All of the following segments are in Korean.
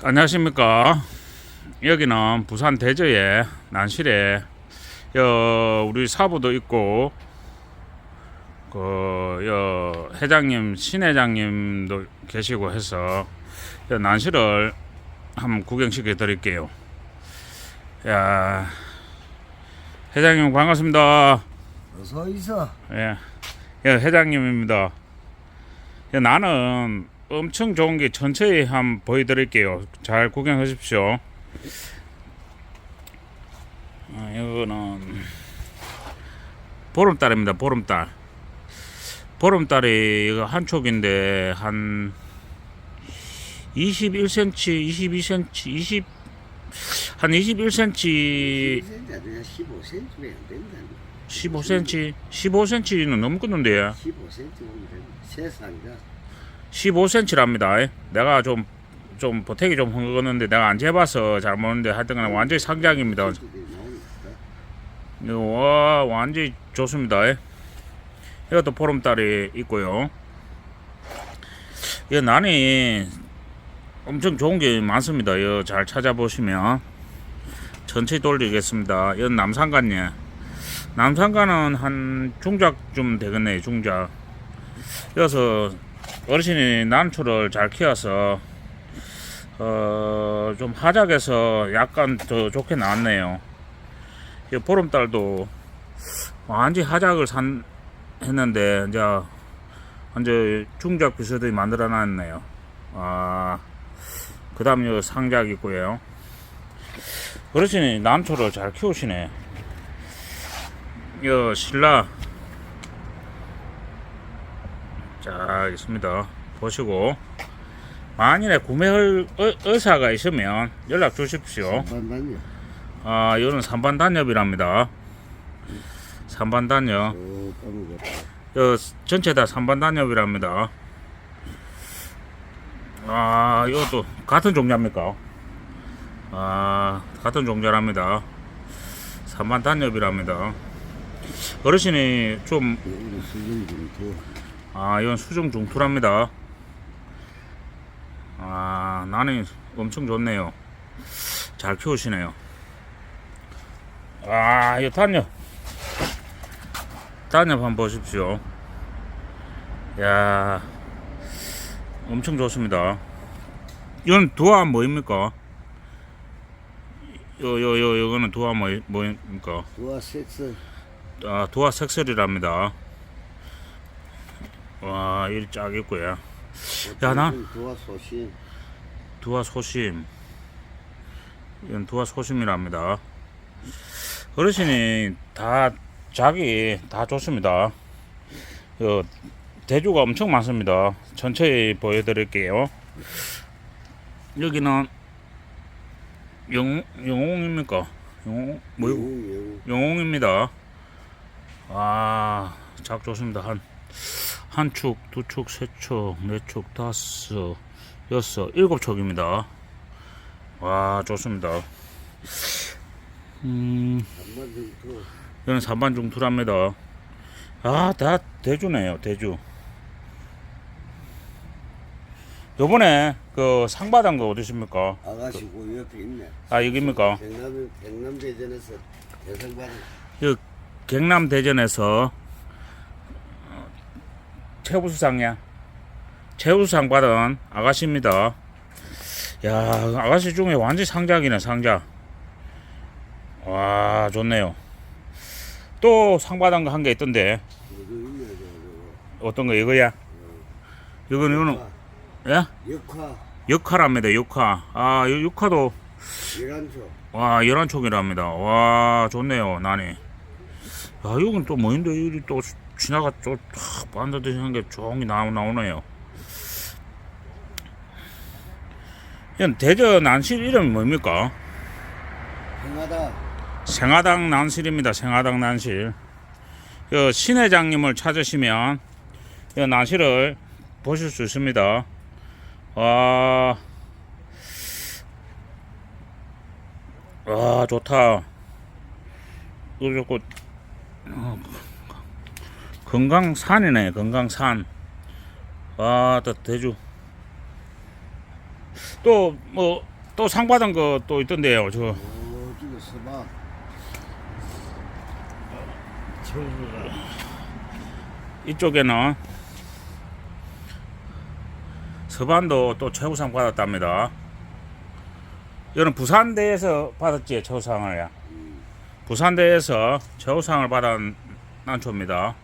안녕하십니까. 여기는 부산 대저의 난실에 여 우리 사부도 있고 그여 회장님 신회장님도 계시고 해서 여 난실을 한번 구경시켜 드릴게요. 야 회장님 반갑습니다. 어서 있어. 예, 예 회장님입니다. 예, 나는 엄청 좋은 게 전체에 한번 보여드릴게요. 잘 구경하십시오. 아, 이거는 보름달입니다. 보름달. 보름달이 이거 한 촉인데 한 21cm, 22cm, 20, 한 21cm 10cm 아니야 15cm면 안 된다. 15cm, 15cm는 넘겠는데 15cm 보면 된다. 세상가. 15cm랍니다. 내가 좀, 좀 보태기 좀 헝거는데 내가 안 재봐서 잘 모르는데 하여튼 간에 완전히 상장입니다. 이거 와, 완전히 좋습니다. 이것도 보름달이 있고요. 이 난이 엄청 좋은 게 많습니다. 이거 잘 찾아보시면 전체 돌리겠습니다. 이건 남산간이에요. 남산간은 한 중작쯤 되겠네요. 중작. 그래서 어르신이 난초를 잘 키워서 어, 좀 하작에서 약간 더 좋게 나왔네요. 이 보름달도 완전 하작을 산 했는데 이제 이제 중작 비슷하게 만들어 놨네요. 아, 그다음 요 상작 있고요. 어르신이 난초를 잘 키우시네. 요 신라 자 있습니다. 보시고 만일에 구매할 의- 의사가 있으면 연락 주십시오. 아 이거는 3반 단엽이랍니다. 3반 단엽 어, 까먹었다. 여 전체 다 3반 단엽이랍니다. 아 이것도 같은 종자입니까? 아 같은 종자랍니다. 3반 단엽이랍니다. 어르신이 좀 더. 아, 이건 수중 중투랍니다. 아, 나는 엄청 좋네요. 잘 키우시네요. 아, 이거 단엽. 단엽 한번 보십시오. 야, 엄청 좋습니다. 이건 두화 뭐입니까? 요, 요, 요, 요거는 두화 뭐, 뭐입니까? 와 섹스. 아, 도화 색설이랍니다. 와, 일쫙 있고요. 야, 나- 도와 소신. 두화 소심. 이건 두화 소심이랍니다. 어르신이 다 자기 다 좋습니다. 그 대주가 엄청 많습니다. 전체 보여드릴게요. 여기는 영 영웅입니까? 영웅 뭐 영, 영웅입니다. 아, 작 좋습니다. 한, 한 축, 두 축, 세 축, 네 축, 다섯, 여섯, 일곱 촉입니다. 와, 좋습니다. 음. 이거는 3반 중투랍니다. 아, 다 대주네요, 대주. 요번에 그 상 받은 거 어디십니까? 아가씨고 옆에 있네. 아, 여기입니까? 경남 경남 대전에서 대상 받은. 경남 대전에서 어, 최우수상이야. 최우수상 받은 아가씨입니다. 야, 아가씨 중에 완전 상작이네, 상작. 와, 좋네요. 또 상 받은 거 한 개 있던데. 어떤 거 이거야? 이거는 이거는 예? 역화 역화랍니다. 역화. 아, 이 역화도 이란초. 와, 11촉이랍니다. 와, 좋네요, 나니. 아, 이건 또 뭐인데, 이리 또 지나가, 또, 탁, 반드시 한게 게 나오, 나오네요. 이건 대전 난실 이름이 뭡니까? 행하다. 생화당 난실입니다. 생화당 난실. 그 신회장님을 찾으시면 이 난실을 보실 수 있습니다. 와, 와 좋다. 이거 좋고 어, 건강산이네. 건강산. 와, 또 대주. 또또뭐또 상 받은 거 또 있던데요. 저 서봐. 이쪽에는 서반도 또 최우상 받았답니다. 이거는 부산대에서 받았지 최우상을. 부산대에서 최우상을 받은 난초입니다.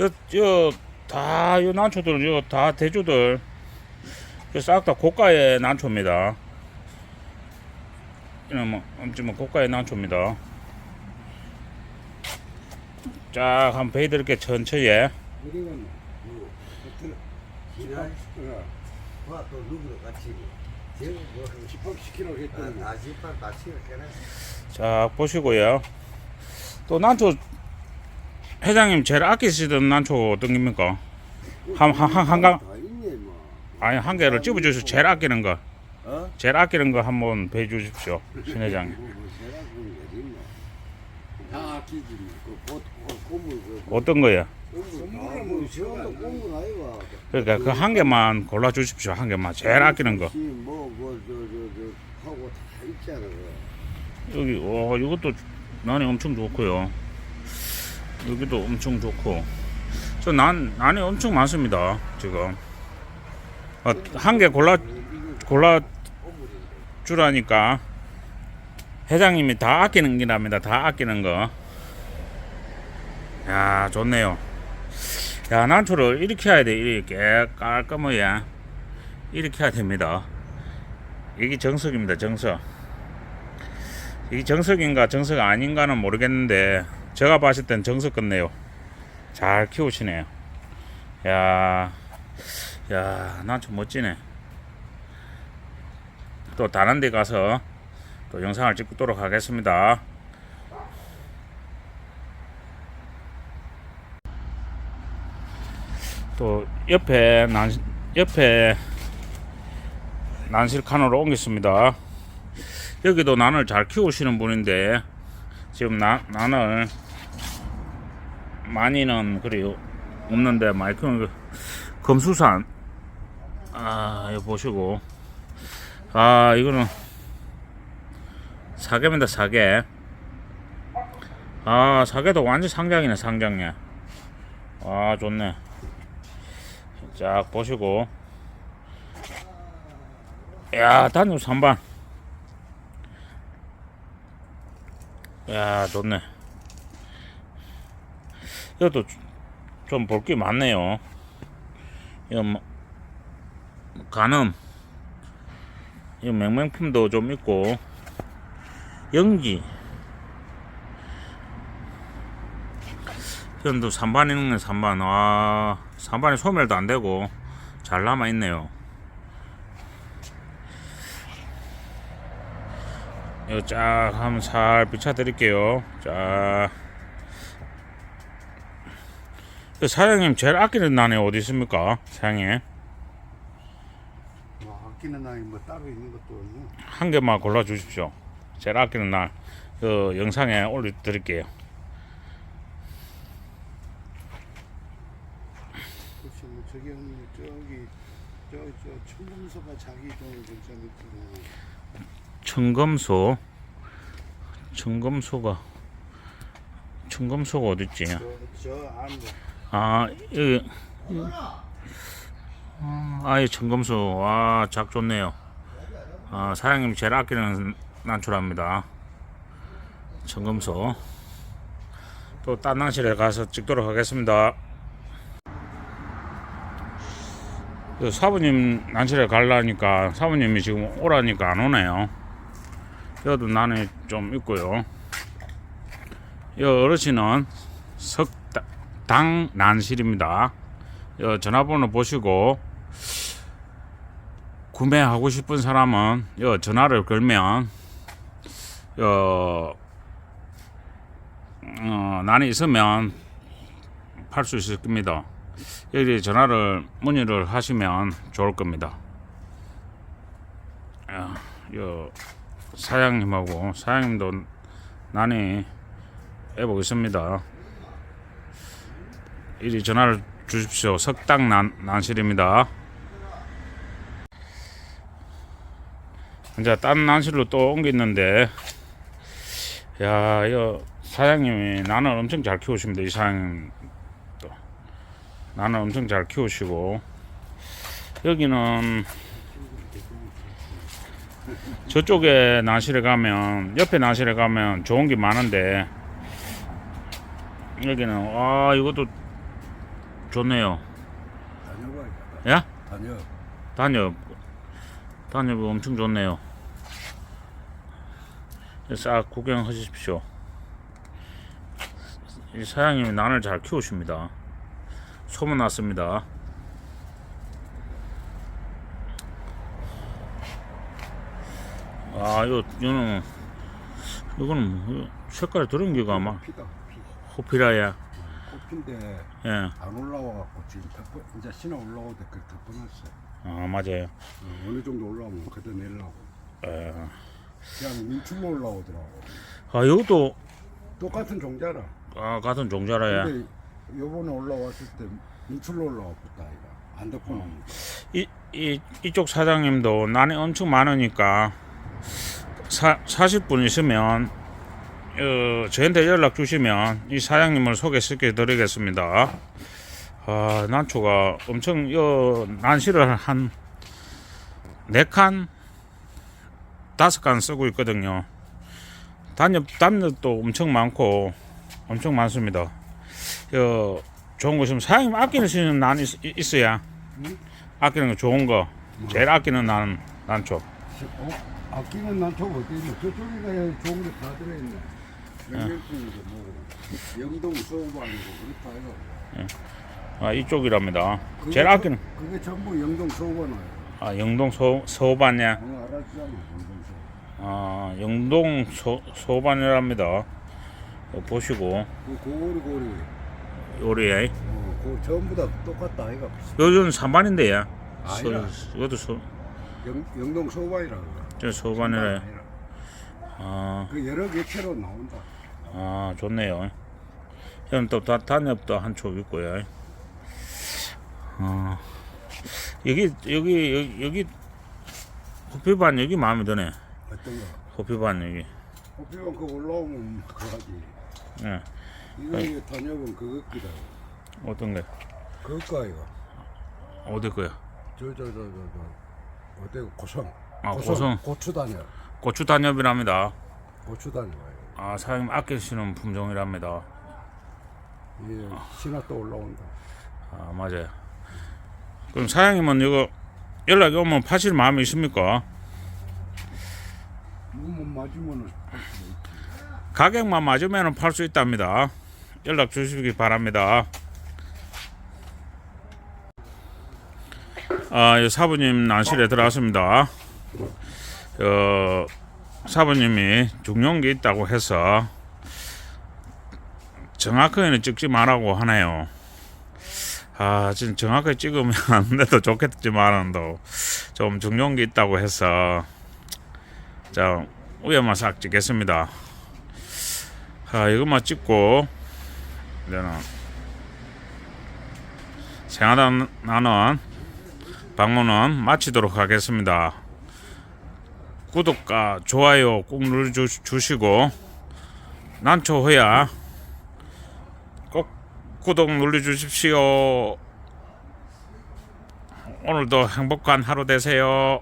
요 다 요 난초들 요다 대주들 싹 다 고가의 난초입니다. 이는 뭐 엄청 뭐 고가의 난초입니다. 쫙 한번 베이드릴게 천천히. 와또 같이 했더니 아자 보시고요. 또 난초 회장님 제일 아끼시던 난초 어떤 겁니까? 한- 한- 한- 다 있네 뭐. 아니 한 개를 집어 주시고 제일 아끼는 거, 어? 제일 아끼는 거 한번 배 주십시오, 신 회장님. 뭐, 뭐? 다 아끼지 뭐. 그그 어떤 거예요? 뭐 아이가. 그러니까 그 한 개만 골라 주십시오, 한 개만 제일 아끼는 거. 뭐뭐저저저 하고 다 있잖아. 그거. 여기 와 이것도 난이 엄청 좋고요. 여기도 엄청 좋고. 저 난 난이 엄청 많습니다 지금. 어, 한개 골라 골라 주라니까 회장님이 다 아끼는 기랍니다. 다 아끼는 거. 야 좋네요. 야 난초를 이렇게 해야 돼. 이렇게 깔끔하게 이렇게 해야 됩니다. 이게 정석입니다. 정석. 이게 정석인가 정석 아닌가는 모르겠는데 제가 봤을 땐 정석 같네요. 잘 키우시네요. 야, 야, 난 좀 멋지네. 또 다른 데 가서 또 영상을 찍도록 하겠습니다. 또 옆에 난 옆에 난실 칸으로 옮겼습니다. 여기도 난을 잘 키우시는 분인데 지금 나, 난을 많이는 그래요 없는데 키우는 거 금수산. 아 이거 보시고. 아 이거는 사계입니다 사계. 아 사계도 완전 상장이네 상장이야 아 좋네. 쫙 보시고. 야 단육 3반. 야 좋네 이것도 좀 볼 게 많네요. 이거 뭐 간음. 이 맹맹품도 좀 있고. 연기. 현도 3반 있는 게 3반. 와 3반에 소멸도 안 되고 잘 남아 있네요. 이거 쫙 한번 살 비춰 드릴게요. 자. 그 사장님 제일 아끼는 난이 어디 있습니까? 사장님. 뭐 아끼는 나이 뭐 따로 있는 것도 없네. 한 개만 골라 주십시오. 제일 아끼는 날. 그 영상에 올려 드릴게요. 그렇지 뭐 저기 형님 저기 저저 청금소가 자기 좀 괜찮을 거고. 청금소. 청금소가 청금소가 어디 있지? 저저 안에 아, 여기 아이 청금소 와, 작 좋네요. 아, 사장님 제일 아끼는 난초랍니다. 청금소. 또딴 낭실에 가서 찍도록 하겠습니다. 그 사부님 난실에 가려니까 사부님이 지금 오라니까 안 오네요. 여도 난이 좀 있고요. 이 어르신은 석 당 난실입니다. 이 전화번호 보시고 구매하고 싶은 사람은 이 전화를 걸면 어, 어, 난이 있으면 팔 수 있을 겁니다. 여기 전화를 문의를 하시면 좋을 겁니다. 아, 요 사장님하고 사장님도 난이 해보겠습니다. 이리 전화를 주십시오. 석당 난, 난실입니다. 이제 딴 난실로 또 옮겼는데 야 이거 사장님이 나는 엄청 잘 키우십니다 이 사장님 또 나는 엄청 잘 키우시고 여기는 저쪽에 나실에 가면 옆에 나실에 가면 좋은 게 많은데 여기는 아 이것도 좋네요. 다녀봐. 야 다녀. 단엽 단엽이 엄청 좋네요. 싹 구경하십시오. 이 사장님이 난을 잘 키우십니다. 소문났습니다. 아 이거 이거는 이거는 뭐, 색깔이 들은 게가 아마. 호피라야 꽃핀데 예. 안 올라와갖고 지금 덮어 이제 신어 올라오는데 그 덮어놨어. 아 맞아요 어, 어느 정도 올라오면 그대 내려고. 예. 그냥 민출로 올라오더라고. 아 이것도 똑같은 종자라. 아, 같은 종자라야 근데 요번에 올라왔을 때 민출로 올라왔다 이가 안 덮어놓은 거. 이, 이, 이쪽 사장님도 난이 엄청 많으니까 사, 사실 분 있으면 어, 저한테 연락 주시면 이 사장님을 소개시켜 드리겠습니다. 아, 난초가 엄청 요 난시를 한 네 칸, 다섯 칸 쓰고 있거든요. 단엽 단엽도 엄청 많고 엄청 많습니다. 요 좋은 거 있으면 사장님 아끼는 난 있, 있어야 응? 아끼는 거 좋은 거 제일 아끼는 나는 난초 어? 아끼는 난초가 어디 있노? 저쪽에 좋은 게 다 들어있네. 명령증이고 뭐 영동 소우도 아니고 그렇다 이거. 아, 이쪽이랍니다 그게 제일 저- 아끼는 그게 전부 영동 소우번호야. 아, 영동 소, 소반이야 어, 알았잖아 영동 소. 아, 영동 소, 소반이랍니다 어, 보시고 그 고고리 고리. 요리에 어, 그 전부 다 똑같다 아이가. 요즘 사반인데 야 아니라. 소, 이것도 소, 영, 영동 소반이라 그래. 저 소반이래 아니라. 아, 그 여러 개체로 나온다. 아 좋네요 여기 또 다, 단엽도 한 촉 있고요 어, 여기 여기 여기, 여기 호피반 여기 마음에 드네 어떤 거? 호피반 여기 호피만 그 올라오면 그거지. 예. 이거 단엽은 그거 끼다. 어떤 게 그거까 이거. 어디 거야 저저 저 저 저. 어때 고성. 아, 고성. 고추 단엽. 고추 단엽이랍니다 고추 단엽. 아 사장님 아끼시는 품종이랍니다 이 신화 또 올라온다. 아 맞아요 그럼 사장님은 이거 연락이 오면 파실 마음이 있습니까 맞으면은 팔 수도 있지. 가격만 맞으면 팔 수 있답니다 연락 주시기 바랍니다 아, 이 사부님 난실에 들어왔습니다. 어, 사부님이 중용기 있다고 해서 정확하게는 찍지 말라고 하네요. 아, 지금 정확하게 찍으면 안 돼도 좋겠지만도 좀 중용기 있다고 해서 자 위에만 싹 찍겠습니다. 아, 이것만 찍고 이제는 생하다 나는 방문은 마치도록 하겠습니다. 구독과 좋아요 꼭 눌러주시고 난초 후야 꼭 구독 눌러주십시오. 오늘도 행복한 하루 되세요.